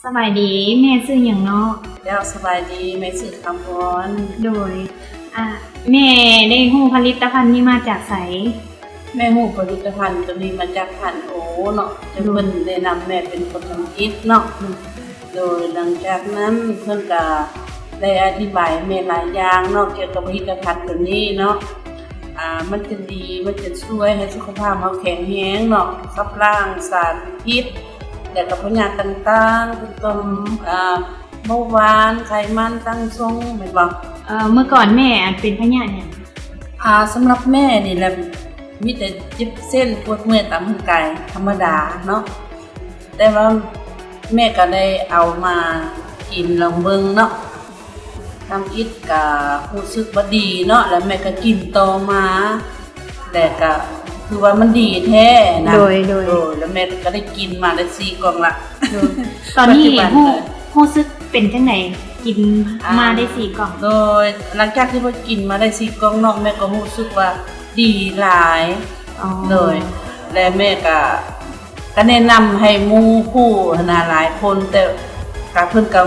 สบายดีแม่ซื้ออย่างเนาะแล้วสบายดีไม่สื่อคำวอนโดยอะแม่ได้หู้ผลิตภัณฑ์นี้มาจากไสแม่หูผลิตภัณฑ์ตัวนี้มาจากพันโอเนาะจะเพิ่นแนะนำแม่เป็นคนทำอิฐเนาะโดยหลังจากนั้นเพิ่นก็ได้อธิบายให้แม่หลายอย่างเนาะเกี่ยวกับผลิตภัณฑ์ตัวนี้เนาะอ่ามันจะดีมันจะช่วยให้สุขภาพเราแข็งแรงเนาะขับล้างสารพิษ แล้วก็พยาธิต่างๆเป็นต้นอ่าเบาหวานไขมันตั้งทรงแม่นบ่เอ่อเมื่อก่อนแม่อันเป็นพยาธิเนี่ยอ่าสำหรับแม่นี่แหละมีแต่เจ็บเส้นปวดเมื่อยตามร่างกายธรรมดาเนาะแต่ว่าแม่ก็ได้เอามากินลองเบิ่งเนาะทำอิดก็รู้สึกว่าดีเนาะแล้วแม่ก็กินต่อมาแต่ก็คือว่ามันดีแท้นะโดยโดยโดย แล้วแม่ก็ได้กินมาได้สี่กล่องละโดยตอนนี้ปัจจุบันหู้เลยหู้ซึกเป็นจังไหนกินอ่ามมาได้สี่กล่อง โดยหลังจากที่พ่อกินมาได้สี่กล่องเนาะแม่ก็รู้สึกว่าดีหลายอ๋อเลย และแม่ก็ก็แนะนำให้หมู่คู่นาหลายคนแต่กับเพิ่นก็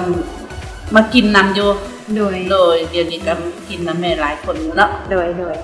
มากินนำอยู่โดยโดยเดี๋ยวนี้ก็กินนำแม่หลายคนอยู่เนาะโดยโดย